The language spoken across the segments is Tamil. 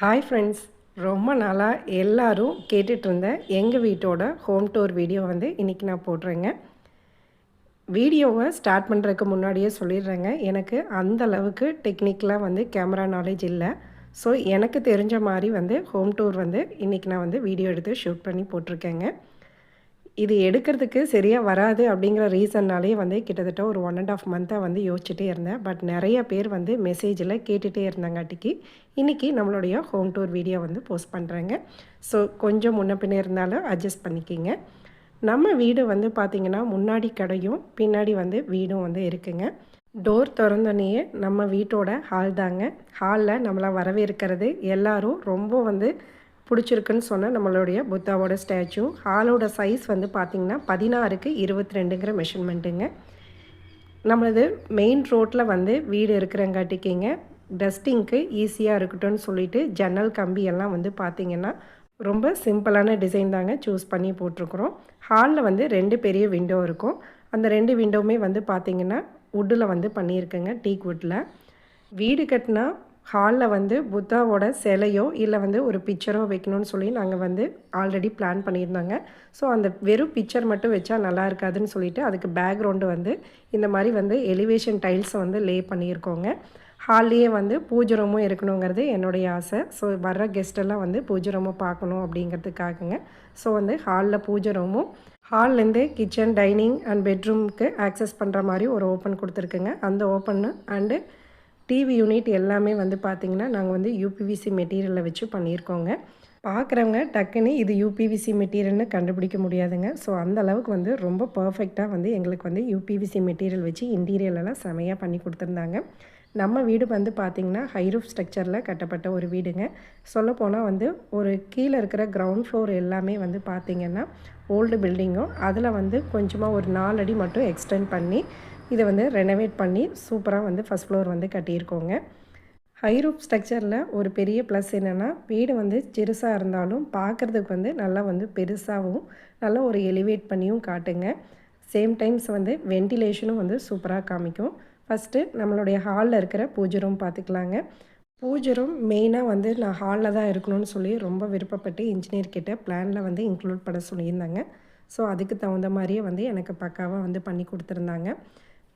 ஹாய் ஃப்ரெண்ட்ஸ் ரொம்ப நாளாக எல்லோரும் கேட்டுட்டு இருந்தேன் எங்கள் வீட்டோட ஹோம் டூர் வீடியோ வந்து இன்றைக்கி நான் போடுறேங்க. வீடியோவை ஸ்டார்ட் பண்ணுறதுக்கு முன்னாடியே சொல்லிடுறேங்க. எனக்கு அந்த அளவுக்கு டெக்னிக்கலாக வந்து கேமரா நாலேஜ் இல்லை. ஸோ எனக்கு தெரிஞ்ச மாதிரி வந்து ஹோம் டூர் வந்து இன்றைக்கி நான் வந்து வீடியோ எடுத்து ஷூட் பண்ணி போட்டிருக்கேங்க இது எடுக்கிறதுக்கு சரியாக வராது அப்படிங்கிற ரீசன்னாலே வந்து கிட்டத்தட்ட ஒரு ஒன் அண்ட் ஆஃப் மந்த்தாக வந்து யோசிச்சுட்டே இருந்தேன். பட் நிறைய பேர் வந்து மெசேஜில் கேட்டுகிட்டே இருந்தாங்காட்டிக்கு இன்றைக்கி நம்மளுடைய ஹோம் டூர் வீடியோ வந்து போஸ்ட் பண்ணுறேங்க ஸோ கொஞ்சம் முன்ன பின்னே இருந்தாலும் அட்ஜஸ்ட் பண்ணிக்கிங்க. நம்ம வீடு வந்து பார்த்திங்கன்னா முன்னாடி கடையும் பின்னாடி வந்து வீடும் வந்து இருக்குங்க. டோர் திறந்தோடனேயே நம்ம வீட்டோட ஹால் தாங்க. ஹாலில் நம்மளை வரவேற்கிறது எல்லோரும் ரொம்ப வந்து பிடிச்சிருக்குன்னு சொன்ன நம்மளுடைய புத்தாவோட ஸ்டாச்சு. ஹாலோட சைஸ் வந்து பார்த்திங்கன்னா பதினாறுக்கு இருபத்தி ரெண்டுங்கிற மெஷர்மெண்ட்டுங்க நம்மளது மெயின் ரோட்டில் வந்து வீடு இருக்கிறங்காட்டிக்கிங்க. டஸ்டிங்க்கு ஈஸியாக இருக்கட்டும்னு சொல்லிட்டு ஜன்னல் கம்பி எல்லாம் வந்து பார்த்திங்கன்னா ரொம்ப சிம்பிளான டிசைன் தாங்க சூஸ் பண்ணி போட்டிருக்குறோம். ஹாலில் வந்து ரெண்டு பெரிய விண்டோ இருக்கும். அந்த ரெண்டு விண்டோவுமே வந்து பார்த்திங்கன்னா வுட்டில் வந்து பண்ணியிருக்கேங்க டீக் வுட்டில் வீடு கட்டினா ஹாலில் வந்து புத்தாவோட சிலையோ இல்லை வந்து ஒரு பிக்சரோ வைக்கணும்னு சொல்லி நாங்கள் வந்து ஆல்ரெடி பிளான் பண்ணியிருந்தாங்க. ஸோ அந்த வெறும் பிக்சர் மட்டும் வச்சா நல்லா இருக்காதுன்னு சொல்லிட்டு அதுக்கு பேக்ரவுண்டு வந்து இந்த மாதிரி வந்து எலிவேஷன் டைல்ஸை வந்து லே பண்ணியிருக்கோங்க. ஹால்லேயே வந்து பூஜை ரூமும் இருக்கணுங்கிறது என்னுடைய ஆசை. ஸோ வர்ற கெஸ்டெல்லாம் வந்து பூஜை ரூமும் பார்க்கணும் அப்படிங்கிறதுக்காகங்க. ஸோ வந்து ஹாலில் பூஜை ரூமும் ஹால்லேருந்து கிச்சன் டைனிங் அண்ட் பெட்ரூமுக்கு ஆக்சஸ் பண்ணுற மாதிரி ஒரு ஓப்பன் கொடுத்துருக்குங்க. அந்த ஓப்பன்னு அண்டு டிவி யூனிட் எல்லாமே வந்து பார்த்திங்கன்னா நாங்கள் வந்து யூபிவிசி மெட்டீரியலில் வச்சு பண்ணியிருக்கோங்க. பார்க்குறவங்க டக்குன்னு இது யூபிவிசி மெட்டீரியல்னு கண்டுபிடிக்க முடியாதுங்க. ஸோ அந்த அளவுக்கு வந்து ரொம்ப பர்ஃபெக்டாக வந்து எங்களுக்கு வந்து யூபிவிசி மெட்டீரியல் வச்சு இன்டீரியலெல்லாம் செமையாக பண்ணி கொடுத்துருந்தாங்க. நம்ம வீடு வந்து பார்த்திங்கன்னா ஹைரூஃப் ஸ்ட்ரக்சரில் கட்டப்பட்ட ஒரு வீடுங்க. சொல்லப்போனால் வந்து ஒரு கீழே இருக்கிற கிரவுண்ட் ஃப்ளோர் எல்லாமே வந்து பார்த்திங்கன்னா ஓல்டு பில்டிங்கும் அதில் வந்து கொஞ்சமாக ஒரு நாலு அடி மட்டும் எக்ஸ்டெண்ட் பண்ணி இதை வந்து ரெனோவேட் பண்ணி சூப்பராக வந்து ஃபஸ்ட் ஃப்ளோர் வந்து கட்டியிருக்கோங்க. ஹை ரூப் ஸ்ட்ரக்சரில் ஒரு பெரிய ப்ளஸ் என்னென்னா வீடு வந்து சிறுசாக இருந்தாலும் பார்க்குறதுக்கு வந்து நல்லா வந்து பெருசாகவும் நல்லா ஒரு எலிவேட் பண்ணியும் காட்டுங்க. சேம் டைம்ஸ் வந்து வென்டிலேஷனும் வந்து சூப்பராக காமிக்கும். ஃபஸ்ட்டு நம்மளுடைய ஹாலில் இருக்கிற பூஜை ரூம் பார்த்துக்கலாங்க பூஜை ரூம் மெயினாக வந்து நான் ஹாலில் தான் இருக்கணும்னு சொல்லி ரொம்ப விருப்பப்பட்டு இன்ஜினியர் கிட்டே பிளானில் வந்து இன்க்ளூட் பண்ண சொல்லியிருந்தாங்க. ஸோ அதுக்கு தகுந்த மாதிரியே வந்து எனக்கு பக்காவாக வந்து பண்ணி கொடுத்துருந்தாங்க.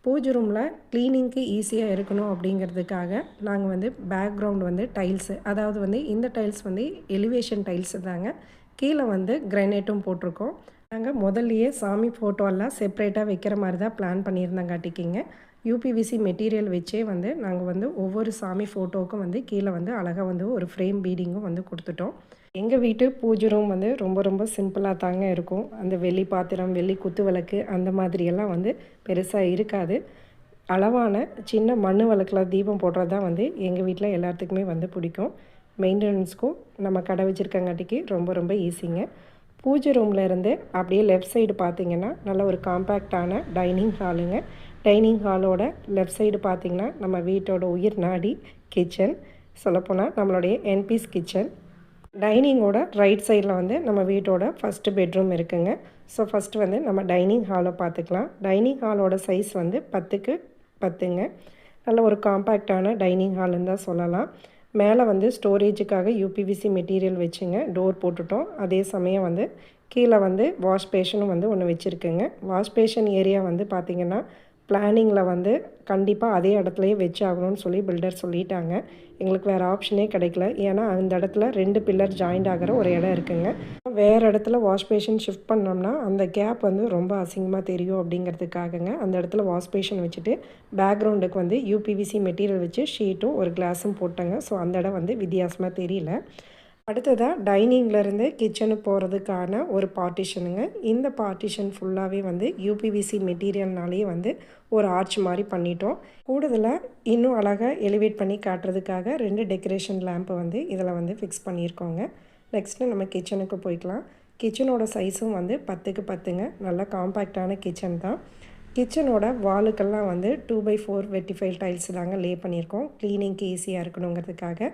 பூஜை ரூமில் க்ளீனிங்க்கு ஈஸியாக இருக்கணும் அப்படிங்கிறதுக்காக நாங்கள் வந்து பேக்ரவுண்ட் வந்து டைல்ஸு அதாவது வந்து இந்த டைல்ஸ் வந்து எலிவேஷன் டைல்ஸு தாங்க. கீழே வந்து கிரைனேட்டும் போட்டிருக்கோம். நாங்கள் முதல்லையே சாமி ஃபோட்டோலாம் செப்ரேட்டாக வைக்கிற மாதிரி தான் பிளான் பண்ணியிருந்தங்காட்டிக்கிங்க யூபிவிசி மெட்டீரியல் வச்சே வந்து நாங்கள் வந்து ஒவ்வொரு சாமி ஃபோட்டோவுக்கும் வந்து கீழே வந்து அழகாக வந்து ஒரு ஃப்ரேம் பீடிங்கும் வந்து கொடுத்துட்டோம். எங்கள் வீட்டு பூஜை ரூம் வந்து ரொம்ப ரொம்ப சிம்பிளாக தாங்க இருக்கும். அந்த வெள்ளி பாத்திரம் வெள்ளி குத்து விளக்கு அந்த மாதிரியெல்லாம் வந்து பெருசாக இருக்காது. அளவான சின்ன மண் விளக்கில் தீபம் போடுறது தான் வந்து எங்கள் வீட்டில் எல்லாத்துக்குமே வந்து பிடிக்கும். மெயின்டெனன்ஸ்க்கும் நம்ம கடை வச்சுருக்கங்காட்டிக்கு ரொம்ப ரொம்ப ஈஸிங்க பூஜை ரூமில் இருந்து அப்படியே லெஃப்ட் சைடு பார்த்தீங்கன்னா நல்ல ஒரு காம்பேக்டான டைனிங் ஹாலுங்க டைனிங் ஹாலோட லெஃப்ட் சைடு பார்த்திங்கன்னா நம்ம வீட்டோட உயிர் நாடி கிச்சன் சொல்லப்போனால் நம்மளுடைய என்பிஸ் கிச்சன் டைனிங்கோட ரைட் சைடில் வந்து நம்ம வீட்டோட ஃபஸ்ட்டு பெட்ரூம் இருக்குங்க. ஸோ ஃபஸ்ட்டு வந்து நம்ம டைனிங் ஹாலை பார்த்துக்கலாம். டைனிங் ஹாலோட சைஸ் வந்து பத்துக்கு பத்துங்க. நல்ல ஒரு காம்பேக்டான டைனிங் ஹால்னு தான் சொல்லலாம். மேலே வந்து ஸ்டோரேஜுக்காக யூபிவிசி மெட்டீரியல் வச்சுங்க. டோர் போட்டுட்டோம். அதே சமயம் வந்து கீழே வந்து வாஷ் பேஷனும் வந்து ஒன்று வச்சுருக்குங்க. வாஷ் பேஷன் ஏரியா வந்து பார்த்திங்கன்னா பிளானிங்கில் வந்து கண்டிப்பாக அதே இடத்துலையே வச்சாகணும்னு சொல்லி பில்டர் சொல்லிட்டாங்க. எங்களுக்கு வேறு ஆப்ஷனே கிடைக்கல. ஏன்னா அந்த இடத்துல ரெண்டு பில்லர் ஜாயிண்ட் ஆகிற ஒரு இடம் இருக்குங்க. வேறு இடத்துல வாஷ் பேஷன் ஷிஃப்ட் பண்ணோம்னா அந்த கேப் வந்து ரொம்ப அசிங்கமாக தெரியும் அப்படிங்கிறதுக்காகங்க அந்த இடத்துல வாஷ் பேஷன் வச்சுட்டு பேக்ரவுண்டுக்கு வந்து யூபிவிசி மெட்டீரியல் வச்சு ஷீட்டும் ஒரு கிளாஸும் போட்டேங்க. ஸோ அந்த இடம் வந்து வித்தியாசமாக தெரியல. அடுத்ததாக டைனிங்லேருந்து கிச்சனு போகிறதுக்கான ஒரு பார்ட்டிஷனுங்க இந்த பார்ட்டிஷன் ஃபுல்லாகவே வந்து யூபிவிசி மெட்டீரியல்னாலேயே வந்து ஒரு ஆர்ச் மாதிரி பண்ணிட்டோம். கூடுதலாக இன்னும் அழகாக எலிவேட் பண்ணி காட்டுறதுக்காக ரெண்டு டெக்கரேஷன் லேம்பை வந்து இதில் வந்து ஃபிக்ஸ் பண்ணியிருக்கோங்க. நெக்ஸ்ட்டு நம்ம கிச்சனுக்கு போய்க்கலாம். கிச்சனோட சைஸும் வந்து பத்துக்கு பத்துங்க. நல்லா காம்பேக்டான கிச்சன் தான். கிச்சனோட வாலுக்கெல்லாம் வந்து two by four vitrified tiles தாங்க லே பண்ணியிருக்கோம். க்ளீனிங்க்கு ஈஸியாக இருக்கணுங்கிறதுக்காக.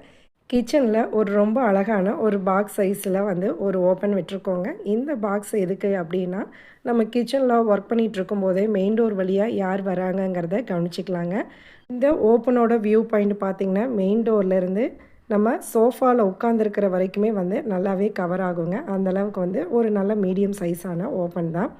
கிச்சனில் ஒரு ரொம்ப அழகான ஒரு பாக்ஸ் சைஸில் வந்து ஒரு ஓப்பன் விட்டுருக்கோங்க. இந்த பாக்ஸ் எதுக்கு அப்படின்னா நம்ம கிச்சனில் ஒர்க் பண்ணிகிட்டு இருக்கும்போதே மெயின் டோர் வழியாக யார் வராங்கங்கிறத கவனிச்சிக்கலாங்க. இந்த ஓப்பனோட வியூ பாயிண்ட் பார்த்திங்கன்னா மெயின் டோர்லேருந்து நம்ம சோஃபாவில் உட்காந்துருக்கிற வரைக்குமே வந்து நல்லாவே கவர் ஆகுங்க. அந்தளவுக்கு வந்து ஒரு நல்ல மீடியம் சைஸான ஓப்பன் தான்.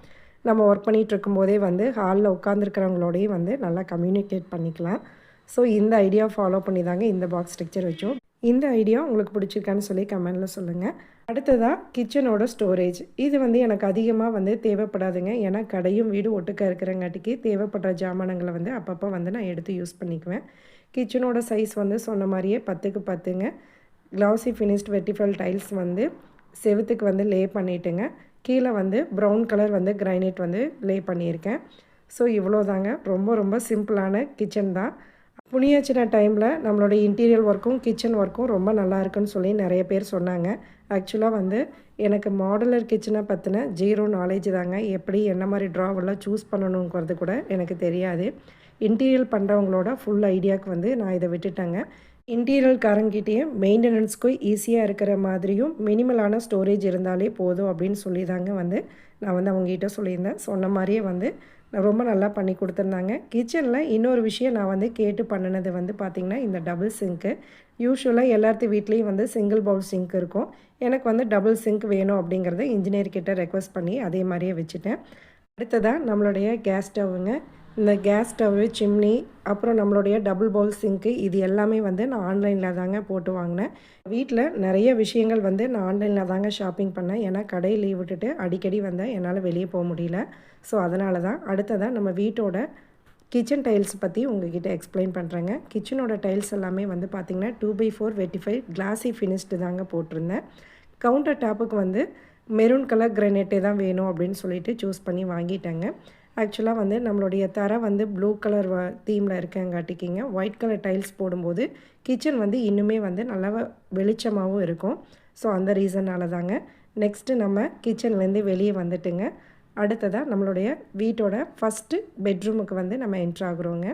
நம்ம ஒர்க் பண்ணிகிட்டு இருக்கும்போதே வந்து ஹாலில் உட்காந்துருக்கிறவங்களோடையும் வந்து நல்லா கம்யூனிகேட் பண்ணிக்கலாம். ஸோ இந்த ஐடியா ஃபாலோ பண்ணி தாங்க இந்த பாக்ஸ் ஸ்ட்ரக்சர் வச்சோம். இந்த ஐடியா உங்களுக்கு பிடிச்சிருக்கான்னு சொல்லி கமெண்டில் சொல்லுங்கள் அடுத்ததாக கிச்சனோட ஸ்டோரேஜ் இது வந்து எனக்கு அதிகமாக வந்து தேவைப்படாதுங்க. ஏன்னா கடையும் வீடு ஒட்டுக்க இருக்கிறங்காட்டிக்கு தேவைப்படுற ஜாமானங்களை வந்து அப்பப்போ வந்து நான் எடுத்து யூஸ் பண்ணிக்குவேன். கிச்சனோட சைஸ் வந்து சொன்ன மாதிரியே பத்துக்கு பத்துங்க. க்ளவுசி ஃபினிஷ்ட் வெட்டிஃபல் டைல்ஸ் வந்து செவுத்துக்கு வந்து லே பண்ணிட்டுங்க. கீழே வந்து ப்ரௌன் கலர் வந்து கிரைனைட் வந்து லே பண்ணியிருக்கேன். ஸோ இவ்வளோ தாங்க ரொம்ப ரொம்ப சிம்பிளான கிச்சன் தான். புனியாச்சின டைமில் நம்மளோட இன்டீரியர் ஒர்க்கும் கிச்சன் ஒர்க்கும் ரொம்ப நல்லா இருக்குன்னு சொல்லி நிறைய பேர் சொன்னாங்க. ஆக்சுவலாக வந்து எனக்கு மாடலர் கிச்சனை பற்றின ஜீரோ நாலேஜ் தாங்க. எப்படி என்ன மாதிரி ட்ராவெல்லாம் சூஸ் பண்ணணுங்கிறது கூட எனக்கு தெரியாது. இன்டீரியர் பண்ணுறவங்களோட ஃபுல் ஐடியாவுக்கு வந்து நான் இதை விட்டுட்டேங்க. இன்டீரியர்காரங்கிட்டேயே மெயின்டெனன்ஸ்க்கும் ஈஸியாக இருக்கிற மாதிரியும் மினிமலான ஸ்டோரேஜ் இருந்தாலே போதும் அப்படின்னு சொல்லி தாங்க வந்து நான் வந்து அவங்ககிட்ட சொல்லியிருந்தேன். சொன்ன மாதிரியே வந்து ரொம்ப நல்லா பண்ணி கொடுத்துருந்தாங்க. கிச்சனில் இன்னொரு விஷயம் நான் வந்து கேட்டு பண்ணினது வந்து பார்த்திங்கன்னா இந்த டபுள் சிங்க்கு யூஸ்வலாக எல்லாத்து வீட்லேயும் வந்து சிங்கிள் பவுல் சிங்க் இருக்கும். எனக்கு வந்து டபுள் சிங்க் வேணும் அப்படிங்கிறத இன்ஜினியர் கிட்டே ரெக்வஸ்ட் பண்ணி அதே மாதிரியே வச்சுட்டேன். அடுத்ததாக நம்மளுடைய கேஸ் ஸ்டவ்வுங்க இந்த கேஸ் ஸ்டவ்வு சிம்னி அப்புறம் நம்மளுடைய டபுள் பவுல் சிங்க்கு இது எல்லாமே வந்து நான் ஆன்லைனில் தாங்க போட்டு வாங்கினேன். வீட்டில் நிறைய விஷயங்கள் வந்து நான் ஆன்லைனில் தாங்க ஷாப்பிங் பண்ணேன். ஏன்னா கடையில் லீவ் விட்டுட்டு அடிக்கடி வந்தேன் என்னால் வெளியே போக முடியல. ஸோ அதனால தான் அடுத்ததாக நம்ம வீட்டோட கிச்சன் டைல்ஸ் பற்றி உங்ககிட்ட எக்ஸ்பிளைன் பண்ணுறேங்க கிச்சனோட டைல்ஸ் எல்லாமே வந்து பார்த்திங்கன்னா two by four vitrified glossy finished தாங்க போட்டிருந்தேன். கவுண்டர் டாப்புக்கு வந்து மெரூன் கலர் கிரனைட்டே தான் வேணும் அப்படின்னு சொல்லிட்டு சூஸ் பண்ணி வாங்கிட்டேங்க. ஆக்சுவலாக வந்து நம்மளுடைய தரை வந்து ப்ளூ கலர் தீமில் இருக்கங்காட்டிக்கிங்க ஒயிட் கலர் டைல்ஸ் போடும்போது கிச்சன் வந்து இன்னுமே வந்து நல்லா வெளிச்சமாகவும் இருக்கும். ஸோ அந்த ரீசனால் தாங்க நெக்ஸ்ட்டு நம்ம கிச்சன்லேருந்து வெளியே வந்துட்டுங்க. அடுத்ததாக நம்மளுடைய வீட்டோட ஃபஸ்ட்டு பெட்ரூமுக்கு வந்து நம்ம என்ட்ராகிறோங்க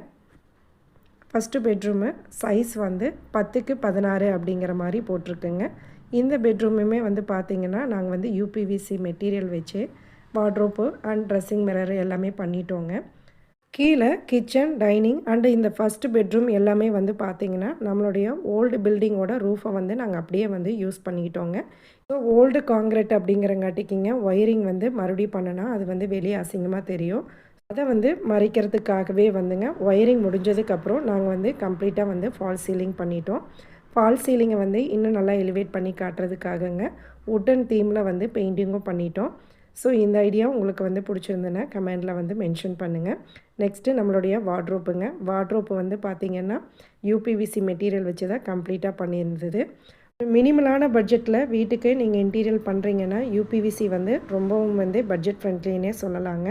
ஃபஸ்ட்டு பெட்ரூமு சைஸ் வந்து பத்துக்கு பதினாறு அப்படிங்கிற மாதிரி போட்டிருக்குங்க. இந்த பெட்ரூமுமே வந்து பார்த்திங்கன்னா நாங்கள் வந்து யூபிவிசி மெட்டீரியல் வச்சு வார்ட்ரோப்பு அண்ட் ட்ரெஸ்ஸிங் மிரர் எல்லாமே பண்ணிட்டோங்க. கீழே கிச்சன் டைனிங் அண்டு இந்த ஃபஸ்ட்டு பெட்ரூம் எல்லாமே வந்து பார்த்திங்கன்னா நம்மளுடைய ஓல்டு பில்டிங்கோட ரூஃபை வந்து நாங்கள் அப்படியே வந்து யூஸ் பண்ணிக்கிட்டோங்க. ஸோ ஓல்டு காங்கிரீட் அப்படிங்கிறங்காட்டிக்கிங்க ஒயரிங் வந்து மறுபடியும் பண்ணினா அது வந்து வெளியே அசிங்கமாக தெரியும். அதை வந்து மறைக்கிறதுக்காகவே வந்துங்க ஒயரிங் முடிஞ்சதுக்கப்புறம் நாங்கள் வந்து கம்ப்ளீட்டாக வந்து ஃபால் சீலிங் பண்ணிட்டோம். ஃபால் சீலிங்கை வந்து இன்னும் நல்லா எலிவேட் பண்ணி காட்டுறதுக்காகங்க உட்டன் தீமில் வந்து பெயிண்டிங்கும் பண்ணிட்டோம். ஸோ இந்த ஐடியா உங்களுக்கு வந்து பிடிச்சிருந்ததுன்னா கமெண்டில் வந்து மென்ஷன் பண்ணுங்கள் நெக்ஸ்ட்டு நம்மளுடைய வார்ட்ரோப்புங்க வார்ட்ரோப்பு வந்து பார்த்திங்கன்னா யூபிவிசி மெட்டீரியல் வச்சு தான் கம்ப்ளீட்டாக பண்ணியிருந்தது. மினிமலான பட்ஜெட்டில் வீட்டுக்கு நீங்கள் இன்டீரியல் பண்ணுறீங்கன்னா யூபிவிசி வந்து ரொம்பவும் வந்து பட்ஜெட் ஃப்ரெண்ட்லின்னே சொல்லலாங்க.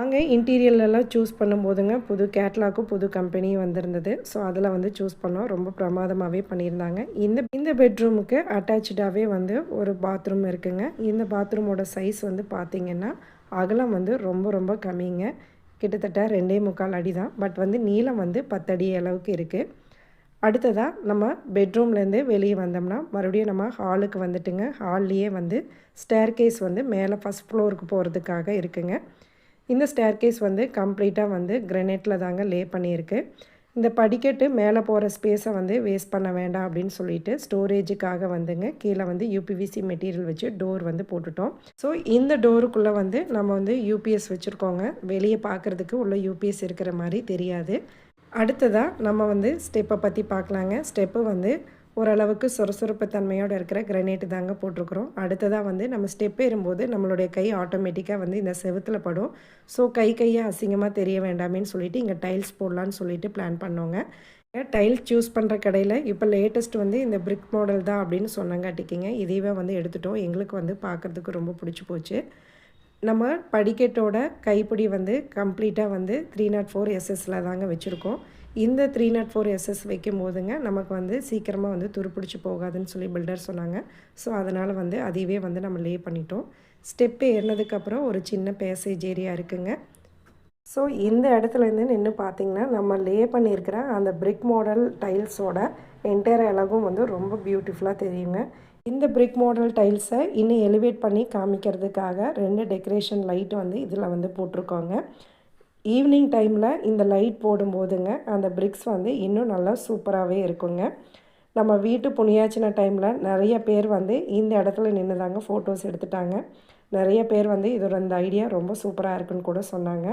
அங்கே இன்டீரியர்லலாம் சூஸ் பண்ணும்போதுங்க புது கேட்லாக்கும் புது கம்பெனியும் வந்திருந்தது. ஸோ அதில் வந்து சூஸ் பண்ணோம். ரொம்ப பிரமாதமாகவே பண்ணியிருந்தாங்க. இந்த இந்த பெட்ரூமுக்கு அட்டாச்சாகவே வந்து ஒரு பாத்ரூம் இருக்குங்க. இந்த பாத்ரூமோட சைஸ் வந்து பார்த்திங்கன்னா அகலம் வந்து ரொம்ப ரொம்ப கம்மிங்க. கிட்டத்தட்ட ரெண்டே முக்கால் அடி தான் பட் வந்து நீளம் வந்து பத்தடி அளவுக்கு இருக்குது அடுத்ததாக நம்ம பெட்ரூம்லேருந்து வெளியே வந்தோம்னா மறுபடியும் நம்ம ஹாலுக்கு வந்துட்டுங்க. ஹால்லேயே வந்து ஸ்டேர்கேஸ் வந்து மேலே ஃபஸ்ட் ஃப்ளோருக்கு போகிறதுக்காக இருக்குங்க. இந்த ஸ்டேர்கேஸ் வந்து கம்ப்ளீட்டாக வந்து கிரனைட்டில் தாங்க லே பண்ணியிருக்கு. இந்த படிக்கட்டு மேலே போகிற ஸ்பேஸை வந்து வேஸ்ட் பண்ண வேண்டாம் அப்படின்னு சொல்லிட்டு ஸ்டோரேஜுக்காக வந்துங்க கீழே வந்து யூபிவிசி மெட்டீரியல் வச்சு டோர் வந்து போட்டுட்டோம். ஸோ இந்த டோருக்குள்ளே வந்து நம்ம வந்து யூபிஎஸ் வச்சுருக்கோங்க. வெளியே பார்க்குறதுக்கு உள்ள யூபிஎஸ் இருக்கிற மாதிரி தெரியாது. அடுத்ததாக நம்ம வந்து ஸ்டெப்பை பற்றி பார்க்கலாங்க ஸ்டெப்பு வந்து ஓரளவுக்கு சுரசுரப்பு தன்மையோடு இருக்கிற கிரனைட்டு தாங்க போட்டிருக்கிறோம். அடுத்ததாக வந்து நம்ம ஸ்டெப் ஏறும்போது நம்மளுடைய கை ஆட்டோமேட்டிக்காக வந்து இந்த செவத்தில் படும். ஸோ கை கையை அசிங்கமாக தெரிய வேண்டாமேன்னு சொல்லிட்டு இங்கே டைல்ஸ் போடலான்னு சொல்லிட்டு பிளான் பண்ணோங்க. டைல்ஸ் சூஸ் பண்ணுற கடையில் இப்போ லேட்டஸ்ட் வந்து இந்த பிரிக் மாடல் தான் அப்படின்னு சொன்னங்காட்டிக்கிங்க. இதையவே வந்து எடுத்துட்டோம். எங்களுக்கு வந்து பார்க்குறதுக்கு ரொம்ப பிடிச்சி போச்சு. நம்ம படிக்கட்டோட கைப்பிடி வந்து கம்ப்ளீட்டாக வந்து த்ரீ நாட் ஃபோர் எஸ்எஸில் தாங்க வச்சுருக்கோம். இந்த த்ரீ நாட் ஃபோர் எஸ்எஸ் வைக்கும் போதுங்க நமக்கு வந்து சீக்கிரமாக வந்து துருப்பிடிச்சு போகாதுன்னு சொல்லி பில்டர் சொன்னாங்க. ஸோ அதனால் வந்து அதையவே வந்து நம்ம லே பண்ணிட்டோம். ஸ்டெப்பு ஏறினதுக்கப்புறம் ஒரு சின்ன பேசேஜ் ஏரியா இருக்குங்க. ஸோ இந்த இடத்துலேருந்து நின்று பார்த்திங்கன்னா நம்ம லே பண்ணியிருக்கிற அந்த பிரிக் மாடல் டைல்ஸோட என்டையர் அழகும் வந்து ரொம்ப பியூட்டிஃபுல்லாக தெரியுங்க. இந்த பிரிக் மாடல் டைல்ஸை இன்னும் எலிவேட் பண்ணி காமிக்கிறதுக்காக ரெண்டு டெக்கரேஷன் லைட் வந்து இதில் வந்து போட்டிருக்கோங்க. ஈவினிங் டைமில் இந்த லைட் போடும்போதுங்க அந்த பிரிக்ஸ் வந்து இன்னும் நல்லா சூப்பராகவே இருக்குங்க. நம்ம வீட்டு புனியாச்சின டைமில் நிறைய பேர் வந்து இந்த இடத்துல நின்று தாங்க ஃபோட்டோஸ் எடுத்துட்டாங்க. நிறைய பேர் வந்து இதோட இந்த ஐடியா ரொம்ப சூப்பராக இருக்குன்னு கூட சொன்னாங்க.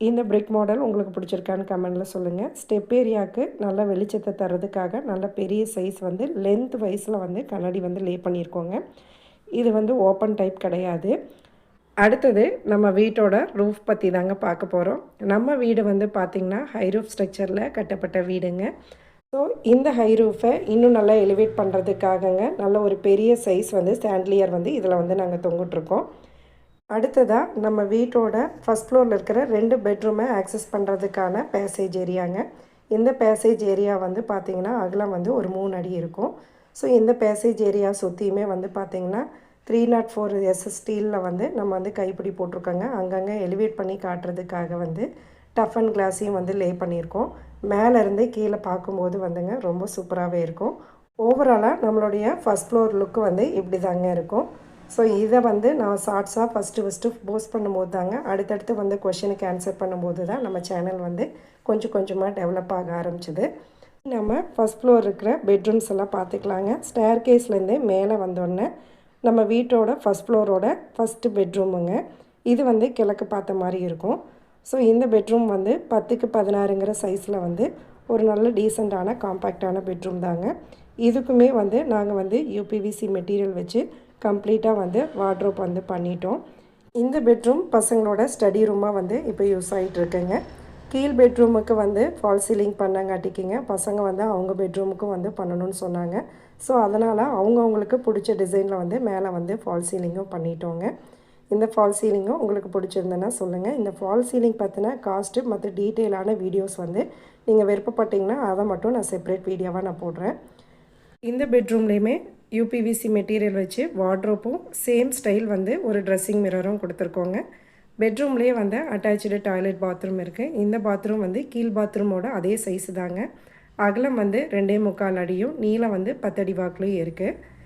இந்த பிரிக் மாடல் உங்களுக்கு பிடிச்சிருக்கான்னு கமெண்டில் சொல்லுங்கள் ஸ்டெப் ஏரியாவுக்கு நல்ல வெளிச்சத்தை தர்றதுக்காக நல்ல பெரிய சைஸ் வந்து லென்த் வைஸில் வந்து கண்ணாடி வந்து லே பண்ணியிருக்கோங்க இது வந்து ஓப்பன் டைப் கிடையாது. அடுத்தது நம்ம வீட்டோட ரூஃப் பற்றி தாங்க பார்க்க போகிறோம் நம்ம வீடு வந்து பார்த்திங்கன்னா ஹை ரூஃப் ஸ்ட்ரக்சரில் கட்டப்பட்ட வீடுங்க. ஸோ இந்த ஹை ரூஃபை இன்னும் நல்லா எலிவேட் பண்ணுறதுக்காகங்க நல்ல ஒரு பெரிய சைஸ் வந்து சாண்ட்லியர் வந்து இதில் வந்து நாங்கள் தொங்கிட்டுருக்கோம். அடுத்ததாக நம்ம வீட்டோட ஃபஸ்ட் ஃப்ளோரில் இருக்கிற ரெண்டு பெட்ரூமை ஆக்சஸ் பண்ணுறதுக்கான பேசேஜ் ஏரியாங்க இந்த பேசேஜ் ஏரியா வந்து பார்த்திங்கன்னா அகலம் வந்து ஒரு மூணு அடி இருக்கும். ஸோ இந்த பேசேஜ் ஏரியா சுற்றியுமே வந்து பார்த்திங்கன்னா த்ரீ நாட் ஃபோர் எஸ்எஸ் ஸ்டீலில் வந்து நம்ம வந்து கைப்பிடி போட்டிருக்கோங்க. அங்கங்கே எலிவேட் பண்ணி காட்டுறதுக்காக வந்து டஃப் அண்ட் கிளாஸையும் வந்து லே பண்ணியிருக்கோம். மேலேருந்து கீழே பார்க்கும்போது வந்துங்க ரொம்ப சூப்பராகவே இருக்கும். ஓவராலாக நம்மளுடைய ஃபஸ்ட் ஃப்ளோர் லுக்கு வந்து இப்படி தாங்க இருக்கும். ஸோ இதை வந்து நான் ஷார்ட்ஸாக ஃபஸ்ட்டு ஃபஸ்ட்டு போஸ்ட் பண்ணும்போது தாங்க அடுத்தடுத்து வந்து கொஷனுக்கு ஆன்சர் பண்ணும்போது தான் நம்ம சேனல் வந்து கொஞ்சம் கொஞ்சமாக டெவலப் ஆக ஆரம்பிச்சிது. நம்ம ஃபஸ்ட் ஃப்ளோர் இருக்கிற பெட்ரூம்ஸ் எல்லாம் பார்த்துக்கலாங்க. ஸ்டேர் கேஸ்லேருந்து மேலே வந்தோடனே நம்ம வீட்டோட ஃபஸ்ட் ஃப்ளோரோட ஃபஸ்ட்டு பெட்ரூமுங்க இது வந்து கிழக்கு பார்த்த மாதிரி இருக்கும். ஸோ இந்த பெட்ரூம் வந்து பத்துக்கு பதினாறுங்கிற சைஸில் வந்து ஒரு நல்ல டீசெண்டான காம்பேக்டான பெட்ரூம் தாங்க. இதுக்குமே வந்து நாங்கள் வந்து யூபிவிசி மெட்டீரியல் வச்சு கம்ப்ளீட்டாக வந்து வார்ட்ரோப் வந்து பண்ணிட்டோம். இந்த பெட்ரூம் பசங்களோட ஸ்டடி ரூமாக வந்து இப்போ யூஸ் ஆகிட்டு இருக்குங்க. கீழ் பெட்ரூமுக்கு வந்து ஃபால் சீலிங் பண்ணங்காட்டிக்கிங்க. பசங்க வந்து அவங்க பெட்ரூமுக்கும் வந்து பண்ணணும்னு சொன்னாங்க. ஸோ அதனால் அவங்கவுங்களுக்கு பிடிச்ச டிசைனில் வந்து மேலே வந்து ஃபால் சீலிங்கும் பண்ணிட்டோங்க. இந்த ஃபால் சீலிங்கும் உங்களுக்கு பிடிச்சிருந்தேன்னா சொல்லுங்கள் இந்த ஃபால் சீலிங் பற்றின காஸ்ட்டு மற்ற டீட்டெயிலான வீடியோஸ் வந்து நீங்கள் விருப்பப்பட்டீங்கன்னா அதை மட்டும் நான் செப்பரேட் வீடியோவாக நான் போடுறேன். இந்த பெட்ரூம்லேயுமே யூபிவிசி மெட்டீரியல் வச்சு வார்ட்ரோப்பும் சேம் ஸ்டைல் வந்து ஒரு ட்ரெஸ்ஸிங் மிரரும் கொடுத்துருக்கோங்க. பெட்ரூம்லேயே வந்து அட்டாச்சு டாய்லெட் பாத்ரூம் இருக்குது இந்த பாத்ரூம் வந்து கீழ் பாத்ரூமோட அதே சைஸு தாங்க. அகலம் வந்து ரெண்டே முக்கால் அடியும். நீளம் வந்து பத்தடி வாக்குலையும் இருக்குது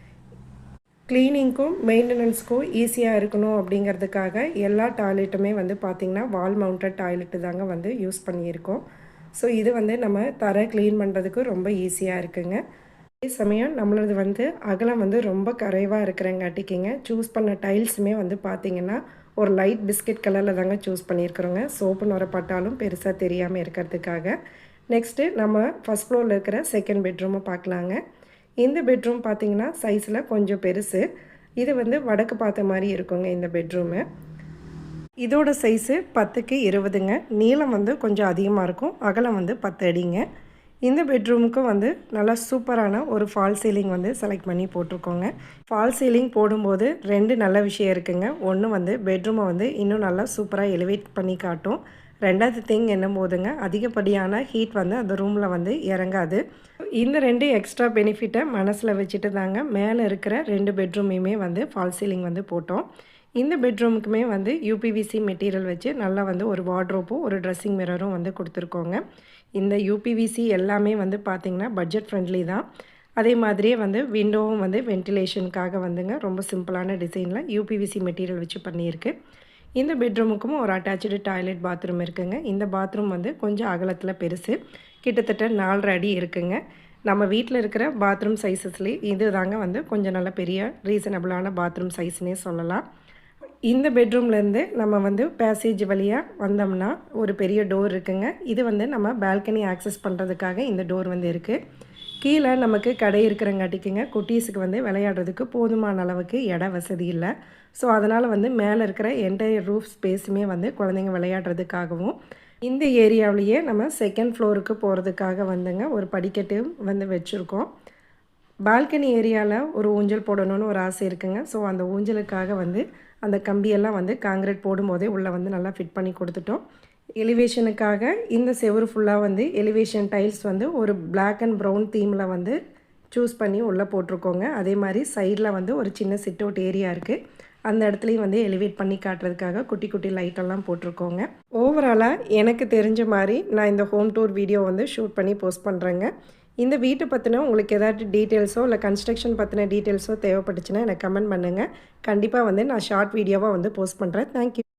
க்ளீனிங்க்கும் மெயின்டெனன்ஸ்க்கும் ஈஸியாக இருக்கணும் அப்படிங்கிறதுக்காக எல்லா டாய்லெட்டுமே வந்து பார்த்திங்கன்னா வால் மவுண்டட் டாய்லெட்டு தாங்க வந்து யூஸ் பண்ணியிருக்கோம். ஸோ இது வந்து நம்ம தர க்ளீன் பண்ணுறதுக்கு ரொம்ப ஈஸியாக இருக்குங்க. அதே சமயம் நம்மளது வந்து அகலம் வந்து ரொம்ப கரைவாக இருக்கிறங்காட்டிக்கிங்க. சூஸ் பண்ண டைல்ஸுமே வந்து பார்த்திங்கன்னா ஒரு லைட் பிஸ்கட் கலரில் தாங்க சூஸ் பண்ணியிருக்கிறோங்க. சோப்பு நுரப்பட்டாலும் பெருசாக தெரியாமல் இருக்கிறதுக்காக. நெக்ஸ்ட்டு நம்ம ஃபஸ்ட் ஃப்ளோரில் இருக்கிற செகண்ட் பெட்ரூமை பார்க்கலாங்க. இந்த பெட்ரூம் பார்த்திங்கன்னா சைஸில் கொஞ்சம் பெருசு. இது வந்து வடக்கு பார்த்த மாதிரி இருக்குங்க இந்த பெட்ரூமு இதோட சைஸு பத்துக்கு இருபதுங்க. நீளம் வந்து கொஞ்சம் அதிகமாக இருக்கும். அகலம் வந்து பத்து அடிங்க. இந்த பெட்ரூமுக்கும் வந்து நல்லா சூப்பரான ஒரு ஃபால் சீலிங் வந்து செலக்ட் பண்ணி போட்டிருக்கோங்க. ஃபால் சீலிங் போடும்போது ரெண்டு நல்ல விஷயம் இருக்குங்க. ஒன்று வந்து பெட்ரூமை வந்து இன்னும் நல்லா சூப்பராக எலிவேட் பண்ணி காட்டும். ரெண்டாவது திங் என்னும் போதுங்க அதிகப்படியான ஹீட் வந்து அந்த ரூமில் வந்து இறங்காது. இந்த ரெண்டு எக்ஸ்ட்ரா பெனிஃபிட்டை மனசில் வச்சுட்டு தாங்க மேலே இருக்கிற ரெண்டு பெட்ரூமையுமே வந்து ஃபால் சீலிங் வந்து போட்டோம். இந்த பெட்ரூமுக்குமே வந்து யூபிவிசி மெட்டீரியல் வச்சு நல்லா வந்து ஒரு வார்ட்ரோப்பும் ஒரு ட்ரெஸ்ஸிங் மிரரும் வந்து கொடுத்துருக்கோங்க. இந்த யூபிவிசி எல்லாமே வந்து பார்த்திங்கன்னா பட்ஜெட் ஃப்ரெண்ட்லி தான். அதே மாதிரியே வந்து விண்டோவும் வந்து வென்டிலேஷனுக்காக வந்துங்க ரொம்ப சிம்பிளான டிசைனில் யூபிவிசி மெட்டீரியல் வச்சு பண்ணியிருக்கு. இந்த பெட்ரூமுக்கும் ஒரு அட்டாச்சு டாய்லெட் பாத்ரூம் இருக்குங்க. இந்த பாத்ரூம் வந்து கொஞ்சம் அகலத்தில் பெருசு. கிட்டத்தட்ட நாலரை அடி இருக்குங்க. நம்ம வீட்டில் இருக்கிற பாத்ரூம் சைஸஸ்லேயே இது தாங்க வந்து கொஞ்சம் நல்ல பெரிய ரீசனபிளான பாத்ரூம் சைஸ்னே சொல்லலாம். இந்த பெட்ரூம்லேருந்து நம்ம வந்து பேசேஜ் வழியாக வந்தோம்னா ஒரு பெரிய டோர் இருக்குங்க. இது வந்து நம்ம பால்கனி ஆக்சஸ் பண்ணுறதுக்காக இந்த டோர் வந்து இருக்குது கீழே நமக்கு கடை இருக்கிறங்காட்டிக்குங்க குட்டீஸுக்கு வந்து விளையாடுறதுக்கு போதுமான அளவுக்கு இட வசதி இல்லை. ஸோ அதனால் வந்து மேலே இருக்கிற என்டையர் ரூஃப் ஸ்பேஸுமே வந்து குழந்தைங்க விளையாடுறதுக்காகவும் இந்த ஏரியாவிலேயே நம்ம செகண்ட் ஃப்ளோருக்கு போகிறதுக்காக வந்துங்க ஒரு படிக்கட்டு வந்து வச்சுருக்கோம். பால்கனி ஏரியாவில் ஒரு ஊஞ்சல் போடணும்னு ஒரு ஆசை இருக்குங்க. ஸோ அந்த ஊஞ்சலுக்காக வந்து அந்த கம்பியெல்லாம் வந்து காங்கிரீட் போடும்போதே உள்ளே வந்து நல்லா ஃபிட் பண்ணி கொடுத்துட்டோம். எலிவேஷனுக்காக இந்த செவரு ஃபுல்லாக வந்து எலிவேஷன் டைல்ஸ் வந்து ஒரு பிளாக் அண்ட் ப்ரௌன் தீமில் வந்து சூஸ் பண்ணி உள்ளே போட்டிருக்கோங்க. அதே மாதிரி சைடில் வந்து ஒரு சின்ன சிட் அவுட் ஏரியா இருக்குது அந்த இடத்துலையும் வந்து எலிவேட் பண்ணி காட்டுறதுக்காக குட்டி குட்டி லைட்டெல்லாம் போட்டிருக்கோங்க. ஓவராலாக எனக்கு தெரிஞ்ச மாதிரி நான் இந்த ஹோம் டூர் வீடியோ வந்து ஷூட் பண்ணி போஸ்ட் பண்ணுறேங்க இந்த வீட்டை பற்றின உங்களுக்கு ஏதாச்சும் டீட்டெயில்ஸோ இல்லை கன்ஸ்ட்ரக்ஷன் பற்றின டீட்டெயில்ஸோ தேவைப்பட்டுச்சுன்னா எனக்கு கமெண்ட் பண்ணுங்கள் கண்டிப்பாக வந்து நான் ஷார்ட் வீடியோவாக வந்து போஸ்ட் பண்ணுறேன் தேங்க்யூ